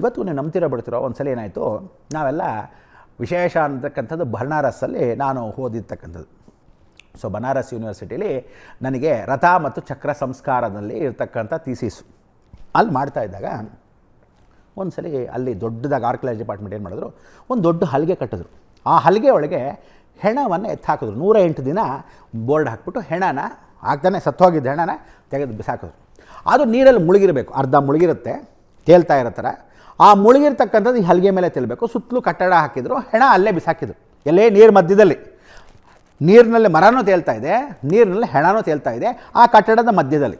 ಇವತ್ತು ನೀವು ನಂಬ್ತಿರೋ ಬಿಡ್ತಿರೋ? ಒಂದ್ಸಲ ಏನಾಯಿತು? ನಾವೆಲ್ಲ ವಿಶೇಷ ಅಂತಕ್ಕಂಥದ್ದು ಬನಾರಸ್ಸಲ್ಲಿ ನಾನು ಓದಿರ್ತಕ್ಕಂಥದ್ದು. ಸೊ ಬನಾರಸ್ ಯೂನಿವರ್ಸಿಟಿಲಿ ನನಗೆ ರಥ ಮತ್ತು ಚಕ್ರ ಸಂಸ್ಕಾರದಲ್ಲಿ ಇರ್ತಕ್ಕಂಥ ಥೀಸಿಸು ಅಲ್ಲಿ ಮಾಡ್ತಾ ಇದ್ದಾಗ ಒಂದು ಸಲ ಅಲ್ಲಿ ದೊಡ್ಡದಾಗಿ ಆರ್ಕಿಯಾಲಜಿ ಡಿಪಾರ್ಟ್ಮೆಂಟ್ ಏನು ಮಾಡಿದ್ರು? ಒಂದು ದೊಡ್ಡ ಹಲಿಗೆ ಕಟ್ಟಿದ್ರು. ಆ ಹಲಿಗೆ ಒಳಗೆ ಹೆಣವನ್ನು ಎತ್ತು ಹಾಕಿದ್ರು. ನೂರ ಎಂಟು ದಿನ ಬೋರ್ಡ್ ಹಾಕ್ಬಿಟ್ಟು ಹೆಣನ ಆಗ್ತಾನೆ, ಸತ್ತೋಗಿದ್ದ ಹೆಣನ ತೆಗೆದು ಬಿಸಾಕಿದ್ರು. ಅದು ನೀರಲ್ಲಿ ಮುಳುಗಿರಬೇಕು. ಅರ್ಧ ಮುಳುಗಿರುತ್ತೆ. ತೇಲ್ತಾ ಇರೋ ಥರ. ಆ ಮುಳುಗಿರ್ತಕ್ಕಂಥದ್ದು ಈ ಹಲಿಗೆ ಮೇಲೆ ತಿಳಬೇಕು ಸುತ್ತಲೂ ಕಟ್ಟಡ ಹಾಕಿದ್ರು, ಹೆಣ ಅಲ್ಲೇ ಬಿಸಾಕಿದ್ರು. ಎಲ್ಲೇ ನೀರು ಮಧ್ಯದಲ್ಲಿ. ನೀರಿನಲ್ಲಿ ಮರನೂ ತೇಲ್ತಾ ಇದೆ, ನೀರಿನಲ್ಲಿ ಹೆಣನೂ ತೇಲ್ತಾ ಇದೆ, ಆ ಕಟ್ಟಡದ ಮಧ್ಯದಲ್ಲಿ.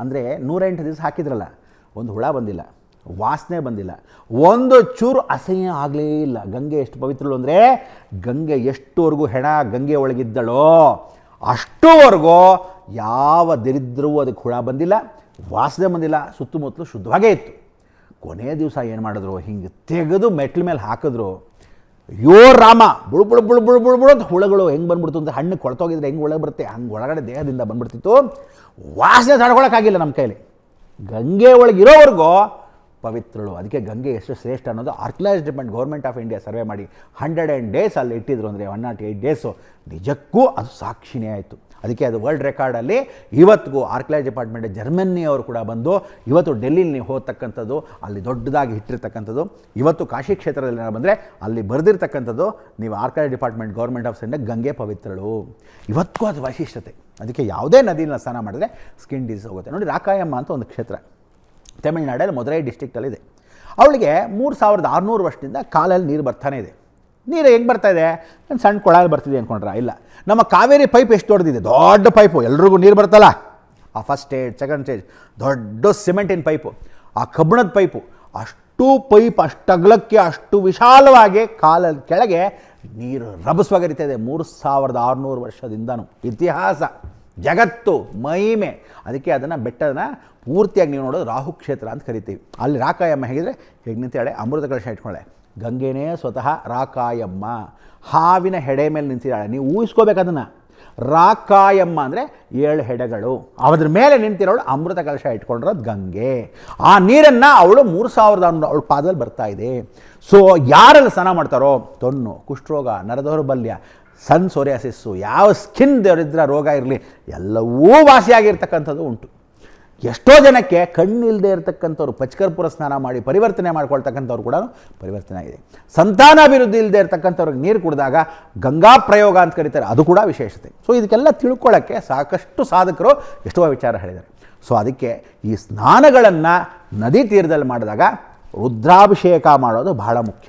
ಅಂದರೆ ನೂರೆಂಟು ದಿವಸ ಹಾಕಿದ್ರಲ್ಲ, ಒಂದು ಹುಳ ಬಂದಿಲ್ಲ, ವಾಸನೆ ಬಂದಿಲ್ಲ, ಒಂದು ಚೂರು ಅಸಹ್ಯ ಆಗಲೇ ಇಲ್ಲ. ಗಂಗೆ ಎಷ್ಟು ಪವಿತ್ರಳು ಅಂದರೆ, ಗಂಗೆ ಎಷ್ಟುವರೆಗೂ ಹೆಣ ಗಂಗೆ ಒಳಗಿದ್ದಳೋ, ಅಷ್ಟುವರೆಗೂ ಯಾವ ದರಿದ್ರವೂ ಅದಕ್ಕೆ ಹುಳ ಬಂದಿಲ್ಲ, ವಾಸನೆ ಬಂದಿಲ್ಲ, ಸುತ್ತಮುತ್ತಲು ಶುದ್ಧವಾಗೇ ಇತ್ತು. ಕೊನೆಯ ದಿವಸ ಏನು ಮಾಡಿದ್ರು? ಹಿಂಗೆ ತೆಗೆದು ಮೆಟ್ಲ ಮೇಲೆ ಹಾಕಿದ್ರು. ಯೋ ರಾಮ, ಬುಳು ಬುಳು ಬುಳು ಬುಳು ಬುಳು ಬುಳು ಅಂತ ಹುಳಗಳು ಹೆಂಗೆ ಬಂದ್ಬಿಡ್ತು ಅಂತ ಹಣ್ಣು ಕೊಳ್ತೋಗಿದ್ರೆ ಹೆಂಗೆ ಒಳಗೆ ಬರುತ್ತೆ? ಹಂಗೆ ಒಳಗಡೆ ದೇಹದಿಂದ ಬಂದ್ಬಿಡ್ತಿತ್ತು. ವಾಸನೆ ತಡ್ಕೊಳಕ್ಕಾಗಿಲ್ಲ ನಮ್ಮ ಕೈಲಿ. ಗಂಗೆ ಒಳಗೆ ಇರೋವರೆಗೂ ಪವಿತ್ರಳು. ಅದಕ್ಕೆ ಗಂಗೆ ಎಷ್ಟು ಶ್ರೇಷ್ಠ ಅನ್ನೋದು archives department government of India survey ಮಾಡಿ. ಹಂಡ್ರೆಡ್ ಆ್ಯಂಡ್ ಡೇಸ್ ಅಲ್ಲಿ ಇಟ್ಟಿದ್ರು ಅಂದರೆ ಒನ್ ನಾಟ್ ಏಯ್ಟ್ ಡೇಸು ನಿಜಕ್ಕೂ ಅದು ಸಾಕ್ಷಿನೇ ಆಯಿತು. ಅದಕ್ಕೆ ಅದು ವರ್ಲ್ಡ್ ರೆಕಾರ್ಡಲ್ಲಿ ಇವತ್ತಿಗೂ ಆರ್ಕಲೈಸ್ ಡಿಪಾರ್ಟ್ಮೆಂಟ್ ಜರ್ಮನಿಯವರು ಕೂಡ ಬಂದು ಇವತ್ತು ಡೆಲ್ಲಿಲಿ ನೀವು ಹೋಗ್ತಕ್ಕಂಥದ್ದು, ಅಲ್ಲಿ ದೊಡ್ಡದಾಗಿ ಇಟ್ಟಿರ್ತಕ್ಕಂಥದ್ದು, ಇವತ್ತು ಕಾಶಿ ಕ್ಷೇತ್ರದಲ್ಲಿ ನಾವು ಬಂದರೆ ಅಲ್ಲಿ ಬರೆದಿರ್ತಕ್ಕಂಥದ್ದು ನೀವು archives department government of India ಗಂಗೆ ಪವಿತ್ರಳು. ಇವತ್ತಿಗೂ ಅದು ವೈಶಿಷ್ಟ್ಯತೆ. ಅದಕ್ಕೆ ಯಾವುದೇ ನದಿನ ಸ್ನಾನ ಮಾಡಿದ್ರೆ ಸ್ಕಿನ್ ಡಿಸೀಸ್ ಹೋಗುತ್ತೆ. ನೋಡಿ ರಾಕಾಯಮ್ಮ ಅಂತ ಒಂದು ಕ್ಷೇತ್ರ. ತಮಿಳ್ನಾಡಲ್ಲಿ ಮದುರೈ ಡಿಸ್ಟಿಕ್ಟಲ್ಲಿದೆ ಅವಳಿಗೆ ಮೂರು ಸಾವಿರದ ಆರುನೂರು ವರ್ಷದಿಂದ ಕಾಲಲ್ಲಿ ನೀರು ಬರ್ತಾನೆ ಇದೆ. ನೀರು ಹೆಂಗೆ ಬರ್ತಾ ಇದೆ? ನಾನು ಸಣ್ಣ ಕೊಳಲ್ಲಿ ಬರ್ತಿದೆ ಅಂದ್ಕೊಂಡ್ರ ಇಲ್ಲ. ನಮ್ಮ ಕಾವೇರಿ ಪೈಪ್ ಎಷ್ಟು ದೊಡ್ಡದಿದೆ? ದೊಡ್ಡ ಪೈಪು, ಎಲ್ರಿಗೂ ನೀರು ಬರ್ತಲ್ಲ ಆ ಫಸ್ಟ್ ಸ್ಟೇಜ್ ಸೆಕೆಂಡ್ ಸ್ಟೇಜ್ ದೊಡ್ಡ ಸಿಮೆಂಟಿನ ಪೈಪು. ಆ ಕಬ್ಬಿಣದ ಪೈಪು, ಅಷ್ಟು ಪೈಪ್, ಅಷ್ಟು ಅಗಲಕ್ಕೆ, ಅಷ್ಟು ವಿಶಾಲವಾಗಿ ಕಾಲಲ್ಲಿ ಕೆಳಗೆ ನೀರು ರಭಸವಾಗಿ ಇದೆ ಮೂರು ಸಾವಿರದ ಆರುನೂರು ವರ್ಷದಿಂದನೂ. ಇತಿಹಾಸ. ಜಗತ್ತು, ಮಹಿಮೆ. ಅದಕ್ಕೆ ಅದನ್ನು ಬೆಟ್ಟನ ಪೂರ್ತಿಯಾಗಿ ನೀವು ನೋಡೋದು ರಾಹು ಕ್ಷೇತ್ರ ಅಂತ ಕರಿತೀವಿ. ಅಲ್ಲಿ ರಾಕಾಯಮ್ಮ ಹೇಗಿದ್ರೆ, ಹೇಗೆ ನಿಂತಿದ್ದಾಳೆ? ಅಮೃತ ಕಳಶ ಇಟ್ಕೊಳ್ಳೆ. ಗಂಗೆನೇ ಸ್ವತಃ ರಾಕಾಯಮ್ಮ. ಹಾವಿನ ಹೆಡೆ ಮೇಲೆ ನಿಂತಿದ್ದಾಳೆ. ನೀವು ಊಹಿಸ್ಕೋಬೇಕು ಅದನ್ನು. ರಾಕಾಯಮ್ಮ ಅಂದರೆ ಏಳು ಹೆಡೆಗಳು. ಅದ್ರ ಮೇಲೆ ನಿಂತಿರೋಳು ಅಮೃತ ಕಲಶ ಇಟ್ಕೊಂಡಿರೋದು ಗಂಗೆ. ಆ ನೀರನ್ನು ಅವಳು ಮೂರು ಸಾವಿರದ ಅವಳ ಪಾದದಲ್ಲಿ ಬರ್ತಾ ಇದೆ. ಸೊ ಯಾರೆಲ್ಲ ಸ್ನಾನ ಮಾಡ್ತಾರೋ, ತೊನ್ನು, ಕುಷ್ಠರೋಗ, ನರದೌರ್ಬಲ್ಯ ಸನ್ ಸೋರಿಯಾಸಿಸ್ಸು ಯಾವ ಸ್ಕಿನ್ ದೇವರಿದ್ರ ರೋಗ ಇರಲಿ, ಎಲ್ಲವೂ ವಾಸಿಯಾಗಿರ್ತಕ್ಕಂಥದ್ದು ಉಂಟು. ಎಷ್ಟೋ ಜನಕ್ಕೆ ಕಣ್ಣು ಇಲ್ಲದೆ ಇರತಕ್ಕಂಥವ್ರು ಪಚ್ಕರ್ಪುರ ಸ್ನಾನ ಮಾಡಿ ಪರಿವರ್ತನೆ ಮಾಡ್ಕೊಳ್ತಕ್ಕಂಥವ್ರು ಕೂಡ ಪರಿವರ್ತನೆ ಆಗಿದೆ. ಸಂತಾನಾಭಿವೃದ್ಧಿ ಇಲ್ಲದೆ ಇರತಕ್ಕಂಥವ್ರಿಗೆ ನೀರು ಕುಡಿದಾಗ ಗಂಗಾ ಪ್ರಯೋಗ ಅಂತ ಕರೀತಾರೆ, ಅದು ಕೂಡ ವಿಶೇಷತೆ. ಸೊ ಇದಕ್ಕೆಲ್ಲ ತಿಳ್ಕೊಳ್ಳೋಕ್ಕೆ ಸಾಕಷ್ಟು ಸಾಧಕರು ಎಷ್ಟೋ ವಿಚಾರ ಹೇಳಿದ್ದಾರೆ. ಸೊ ಅದಕ್ಕೆ ಈ ಸ್ನಾನಗಳನ್ನು ನದಿ ತೀರದಲ್ಲಿ ಮಾಡಿದಾಗ ರುದ್ರಾಭಿಷೇಕ ಮಾಡೋದು ಬಹಳ ಮುಖ್ಯ.